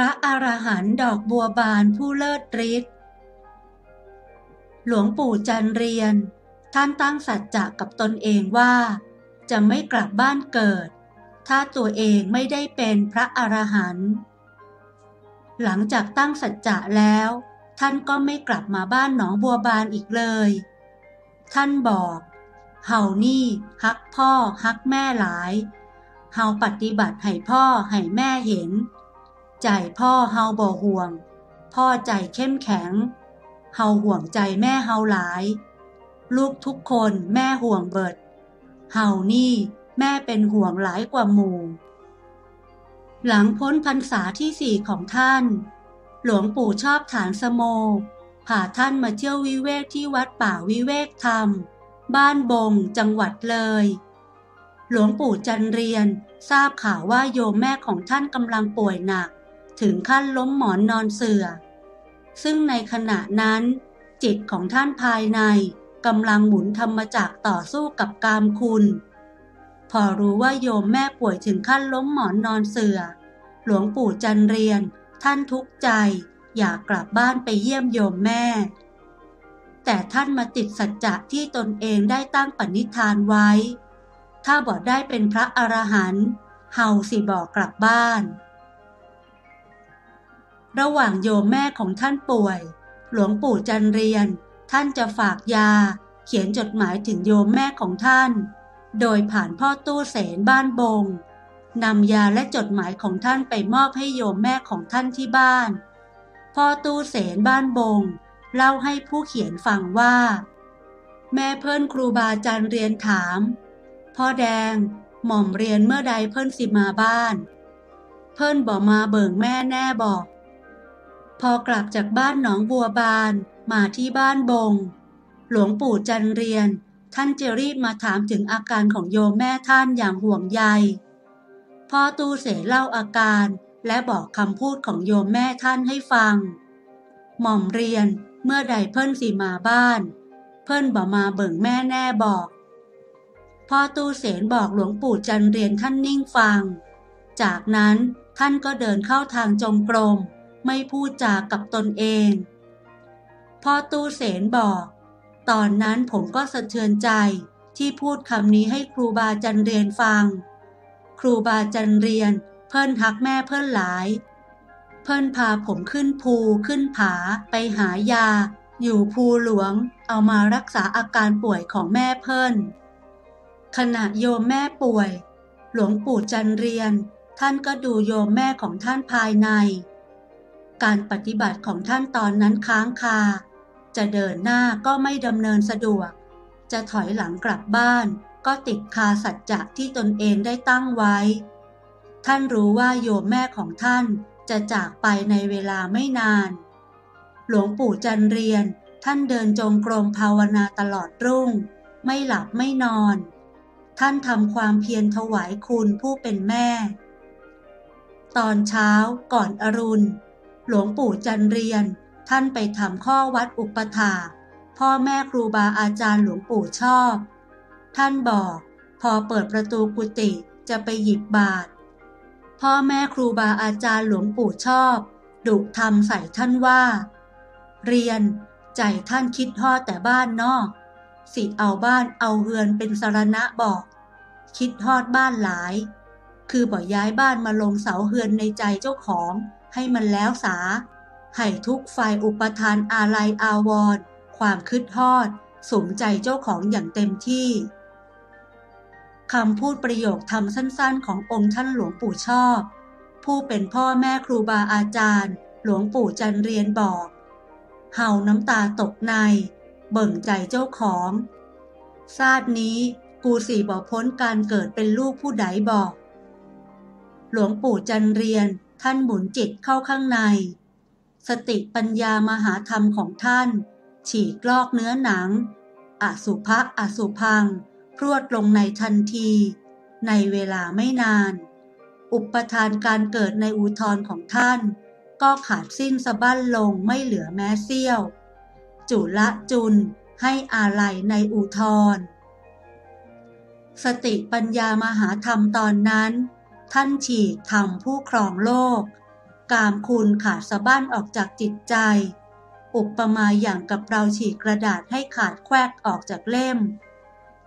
ระอรหันต์ดอกบัวบานผู้เลิศฤทธิ์หลวงปู่จันเรียน ท่านตั้งสัจจะกับตนเองว่า จะไม่กลับบ้านเกิด ถ้าตัวเองไม่ได้เป็นพระอรหันต์หลังจากตั้งสัจจะแล้ว ท่านก็ไม่กลับมาบ้านหนองบัวบานอีกเลย ท่านบอกเฮานี่ฮักพ่อฮักแม่หลายเฮาปฏิบัติให้พ่อให้แม่เห็น ใจพ่อเฮาบ่ห่วง พ่อใจเข้มแข็ง เฮาห่วงใจแม่เฮาหลาย ลูกทุกคนแม่ห่วงเบิด เฮานี่แม่เป็นห่วงหลายกว่าหมู่ หลังพ้นพรรษาที่สี่ของท่าน หลวงปู่ชอบฐานสโมพาท่านมาเที่ยววิเวกที่วัดป่าวิเวกธรรม บ้านบง จังหวัดเลย หลวงปู่จันเรียนทราบข่าวว่าโยมแม่ของท่านกำลังป่วยหนัก ถึงขั้นล้มหมอนนอนเสือ่อ ซึ่งในขณะนั้นจิตของท่านภายในกำลังหมุนธรรมจักต่อสู้กับกามคุณ พอรู้ว่าโยมแม่ป่วยถึงขั้นล้มหมอนนอนเสือ่อ หลวงปู่จันเรียน ท่านทุกข์ใจอยากกลับบ้านไปเยี่ยมโยมแม่ แต่ท่านมาติดสัจจะที่ตนเองได้ตั้งปณิธานไว้ ถ้าบอกได้เป็นพระอรหันต์เฮาสิบอกกลับบ้าน ระหว่างโยมแม่ของท่านป่วย หลวงปู่จันเรียน ท่านจะฝากยา เขียนจดหมายถึงโยมแม่ของท่าน โดยผ่านพ่อตู้เสนบ้านบงนำยาและจดหมายของท่านไปมอบให้โยมแม่ของท่านที่บ้าน พ่อตู้เสนบ้านบง เล่าให้ผู้เขียนฟังว่า แม่เพิ่นครูบาจันเรียนถาม พ่อแดงหม่อมเรียนเมื่อใดเพิ่นสิมาบ้าน เพิ่นบอกมาเบิ่งแม่แน่บอก พอกลับจากบ้านหนองบัวบานมาที่บ้านบง หลวงปู่จันเรียน ท่านจะรีบมาถามถึงอาการของโยมแม่ท่านอย่างห่วงใยพ่อตูเสเล่าอาการและบอกคำพูดของโยมแม่ท่านให้ฟัง หม่อมเรียนเมื่อใดเพิ่นสิมาบ้าน เพิ่นบอกมาเบิ่งแม่แน่บอกพ่อตู้เสนบอกหลวงปู่จันเรียนท่านนิ่งฟัง จากนั้นท่านก็เดินเข้าทางจงกรม ไม่พูดจากับตนเอง พ่อตู้เสนบอก ตอนนั้นผมก็สะเทือนใจที่พูดคำนี้ให้ครูบาจันเรียนฟัง ครูบาจันเรียน เพิ่นฮักแม่เพิ่นหลาย เพิ่นพาผมขึ้นภูขึ้นผาไปหายา อยู่ภูหลวง เอามารักษาอาการป่วยของแม่เพิ่นขณะโยมแม่ป่วย หลวงปู่จันเรียน ท่านก็ดูโยมแม่ของท่านภายใน การปฏิบัติของท่านตอนนั้นค้างคา จะเดินหน้าก็ไม่ดำเนินสะดวก จะถอยหลังกลับบ้าน ก็ติดคาสัจจะที่ตนเองได้ตั้งไว้ ท่านรู้ว่าโยมแม่ของท่านจะจากไปในเวลาไม่นาน หลวงปู่จันเรียน ท่านเดินจงกรมภาวนาตลอดรุ่ง ไม่หลับไม่นอน ท่านทำความเพียรถวายคุณผู้เป็นแม่ ตอนเช้าก่อนอรุณ หลวงปู่จันเรียน ท่านไปทำข้อวัดอุปถาพ่อแม่ครูบาอาจารย์หลวงปู่ชอบ ท่านบอก พอเปิดประตูกุฏิจะไปหยิบบาตรพ่อแม่ครูบาอาจารย์หลวงปู่ชอบ ดุทำใส่ท่านว่า เรียน ใจท่านคิดฮอดแต่บ้านนอกสิเอาบ้านเอาเฮือนเป็นสารณะบอก คิดฮอดบ้านหลาย คือบ่ย้ายบ้านมาลงเสาเฮือนในใจเจ้าของ ให้มันแล้วสา ให้ทุกฝ่ายอุปทานอาลัยอาวรณ์ความคืดฮอด สมใจเจ้าของอย่างเต็มที่คำพูดประโยคธรรมสั้นๆ ขององค์ท่านหลวงปู่ชอบ ผู้เป็นพ่อแม่ครูบาอาจารย์ หลวงปู่จันเรียนบอก เห่าน้ำตาตกใน เบิ่งใจเจ้าของ ชาตินี้กูสี่บ่พ้นการเกิดเป็นลูกผู้ใดบอก หลวงปู่จันเรียน ท่านหมุนจิตเข้าข้างใน สติปัญญามหาธรรมของท่าน ฉีกลอกเนื้อหนังอสุภะอสุพัง พรวดลงในทันที ในเวลาไม่นาน อุปทานการเกิดในอุทธรของท่าน ก็ขาดสิ้นสะบั้นลงไม่เหลือแม้เสี้ยว จุละจุนให้อาลัยในอุทธรสติปัญญามหาธรรมตอนนั้น ท่านฉีกธรรมผู้ครองโลก กามคุณขาดสะบั้นออกจากจิตใจ อุปมาอย่างกับเราฉีกกระดาษให้ขาดแควกออกจากเล่ม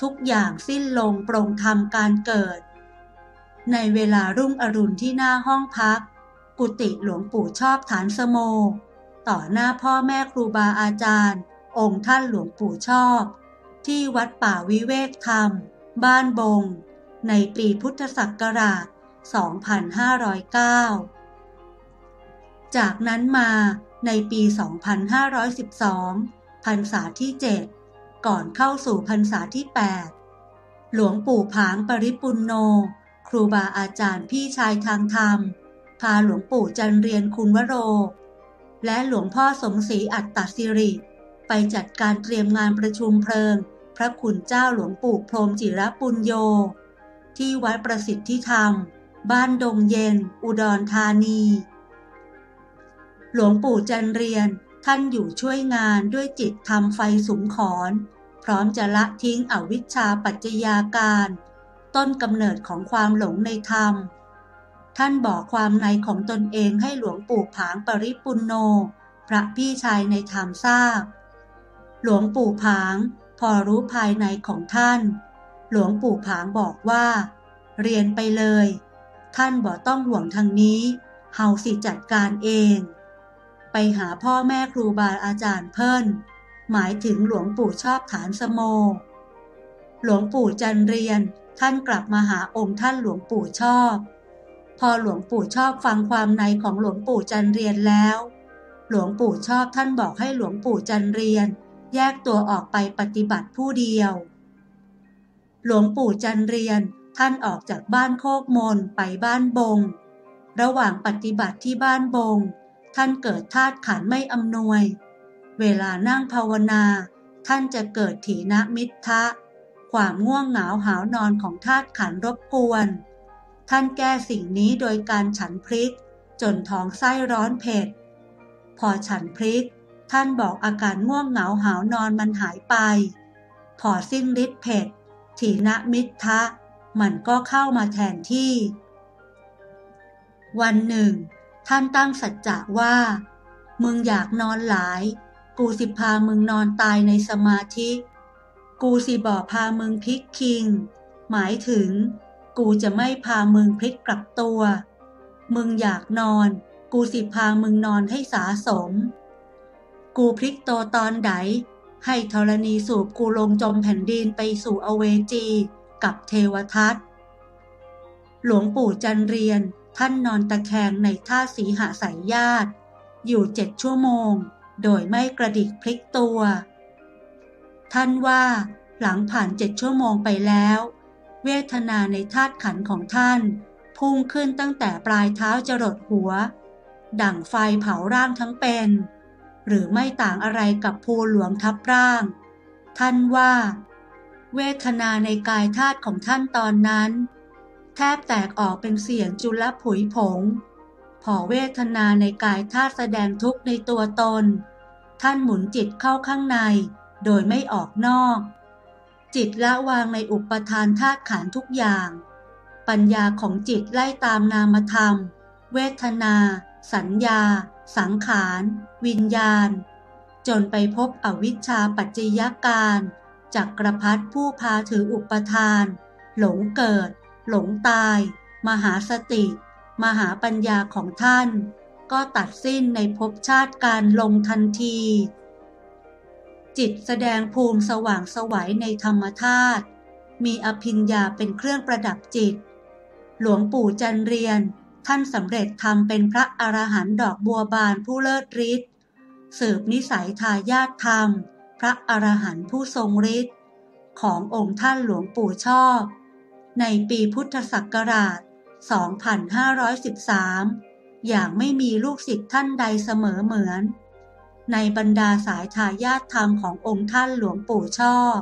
ทุกอย่างสิ้นลงปรงทำการเกิด ในเวลารุ่งอรุณที่หน้าห้องพัก กุฏิหลวงปู่ชอบฐานสโม ต่อหน้าพ่อแม่ครูบาอาจารย์ องค์ท่านหลวงปู่ชอบ ที่วัดป่าวิเวกธรรม บ้านบง ในปีพุทธศักราช 2509 จากนั้นมาในปี 2512 พรรษาที่ 7 ก่อนเข้าสู่พรรษาที่ 8 หลวงปู่ผางปริปุนโน ครูบาอาจารย์พี่ชายทางธรรม พาหลวงปู่จันเรียนคุณวโร และหลวงพ่อสมศรีอัตตสิริ ไปจัดการเตรียมงานประชุมเพลิง พระคุณเจ้าหลวงปู่พรมจิรปุญโย ที่วัดประสิทธิธรรม บ้านดงเย็น อุดรธานี หลวงปู่จันเรียนท่านอยู่ช่วยงานด้วยจิตทำไฟสุมขอน พร้อมจะละทิ้งอวิชชาปัจจยาการ ต้นกำเนิดของความหลงในธรรม ท่านบอกความในของตนเองให้หลวงปู่ผางปริปุนโน พระพี่ชายในธรรมทราบ หลวงปู่ผางพอรู้ภายในของท่าน หลวงปู่ผางบอกว่า เรียนไปเลย ท่านบอกต้องห่วงทางนี้เฮาสิจัดการเอง ไปหาพ่อแม่ครูบาอาจารย์เพิ่น หมายถึงหลวงปู่ชอบฐานสโม หลวงปู่จันเรียนท่านกลับมาหาองค์ท่านหลวงปู่ชอบ พอหลวงปู่ชอบฟังความในของหลวงปู่จันเรียนแล้ว หลวงปู่ชอบท่านบอกให้หลวงปู่จันเรียน แยกตัวออกไปปฏิบัติผู้เดียว หลวงปู่จันเรียน ท่านออกจากบ้านโคกมนไปบ้านบง ระหว่างปฏิบัติที่บ้านบง ท่านเกิดธาตุขันไม่อำนวย เวลานั่งภาวนา ท่านจะเกิดถีนมิทะ ความง่วงเหงาหาวนอนของธาตุขันรบกวน ท่านแก้สิ่งนี้โดยการฉันพริก จนท้องไส้ร้อนเผ็ด พอฉันพริก ท่านบอกอาการง่วงเหงาหาวนอนมันหายไป พอสิ้นฤทธิ์เผ็ดถีนมิทะ มันก็เข้ามาแทนที่ วันหนึ่ง ท่านตั้งสัจจะว่า มึงอยากนอนหลาย กูสิพามึงนอนตายในสมาธิ กูสิบอกพามึงพลิกคิง หมายถึง กูจะไม่พามึงพลิกกลับตัว มึงอยากนอน กูสิพามึงนอนให้สาสม กูพลิกโตตอนใดให้ธรณีสูบกูลงจมแผ่นดินไปสู่อเวจี กับเทวทัตหลวงปู่จันเรียนท่านนอนตะแคงในท่าสีหสายญาติ อยู่เจ็ดชั่วโมง โดยไม่กระดิกพลิกตัว ท่านว่าหลังผ่านเจ็ดชั่วโมงไปแล้ว เวทนาในธาตุขันของท่าน พุ่งขึ้นตั้งแต่ปลายเท้าจรดหัว ดั่งไฟเผาร่างทั้งเป็น หรือไม่ต่างอะไรกับภูหลวงทับร่าง ท่านว่า เวทนาในกายธาตุของท่านตอนนั้น แทบแตกออกเป็นเสียงจุลผุยผง พอเวทนาในกายธาตุแสดงทุกข์ในตัวตน ท่านหมุนจิตเข้าข้างใน โดยไม่ออกนอก จิตละวางในอุปทานธาตุขันทุกอย่าง ปัญญาของจิตไล่ตามนามธรรม เวทนา สัญญา สังขาร วิญญาณ จนไปพบอวิชชาปัจจยการ จักรพัฒผู้พาถืออุปทาน หลงเกิด หลงตาย มหาสติ มหาปัญญาของท่าน ก็ตัดสิ้นในภพชาติการลงทันที จิตแสดงภูมิสว่างสวัยในธรรมธาตุมีอภิญญาเป็นเครื่องประดับจิต หลวงปู่จันเรียน ท่านสำเร็จทำเป็นพระอรหันต์ดอกบัวบานผู้เลิศฤทธิ์สืบนิสัยทายาทธรรม พระอรหันต์ผู้ทรงฤทธิ์ขององค์ท่านหลวงปู่ชอบ ในปีพุทธศักราช 2513 อย่างไม่มีลูกศิษย์ท่านใดเสมอเหมือน ในบรรดาสายทายาทธรรมขององค์ท่านหลวงปู่ชอบ